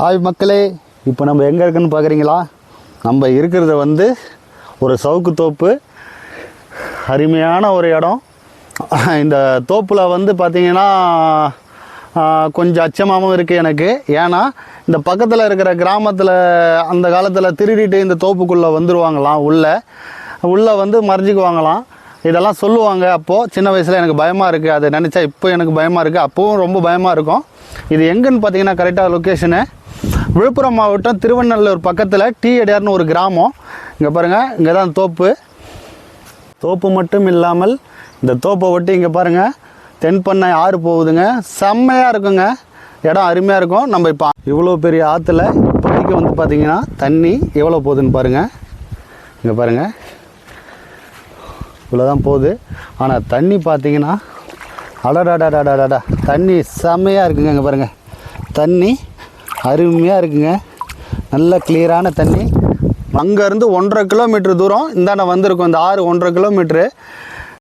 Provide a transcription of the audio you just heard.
Hi மக்களே இப்போ நம்ம எங்கே இருக்குன்னு பார்க்குறீங்களா நம்ம இருக்கிறத வந்து ஒரு சவுக்கு தோப்பு. அருமையான ஒரு இடம். இந்த தோப்பில் வந்து பார்த்திங்கன்னா கொஞ்சம் அச்சமாகவும் இருக்குது எனக்கு. ஏன்னா இந்த பக்கத்தில் இருக்கிற கிராமத்தில் அந்த காலத்தில் திருடிட்டு இந்த தோப்புக்குள்ளே வந்துடுவாங்களாம் உள்ளே. உள்ளே வந்து மறைஞ்சிக்குவாங்களாம். இதெல்லாம் சொல்லுவாங்க அப்போது சின்ன வயசில் எனக்கு பயமாக இருக்குது அதை நினச்சா இப்போ எனக்கு பயமாக இருக்குது அப்போவும் ரொம்ப பயமாக இருக்கும். இது எங்கன்னு பார்த்தீங்கன்னா கரெக்டாக லொக்கேஷனு விழுப்புரம் மாவட்டம் திருவண்ணல்லூர் பக்கத்தில் டி அடியார்னு ஒரு கிராமம். இங்கே பாருங்கள் இங்கே தான் தோப்பு. தோப்பு மட்டும் இல்லாமல் இந்த தோப்பை ஒட்டி இங்கே பாருங்கள் தென்பண்ணை ஆறு போகுதுங்க. செம்மையாக இருக்குங்க. இடம் அருமையாக இருக்கும். நம்ம இப்போ இவ்வளோ பெரிய ஆற்றுல இப்போதைக்கு வந்து பார்த்திங்கன்னா தண்ணி எவ்வளோ போகுதுன்னு பாருங்கள் இங்கே பாருங்கள் இவ்வளோ தான் போகுது. ஆனால் தண்ணி பார்த்தீங்கன்னா அடடாடாடாடாடா தண்ணி செம்மையாக இருக்குங்க இங்கே பாருங்கள் தண்ணி அருமையாக இருக்குங்க நல்ல கிளியரான தண்ணி அங்கேருந்து ஒன்றரை கிலோமீட்டர் தூரம் இந்தாண்ட வந்திருக்கும் இந்த ஆறு ஒன்றரை கிலோமீட்ரு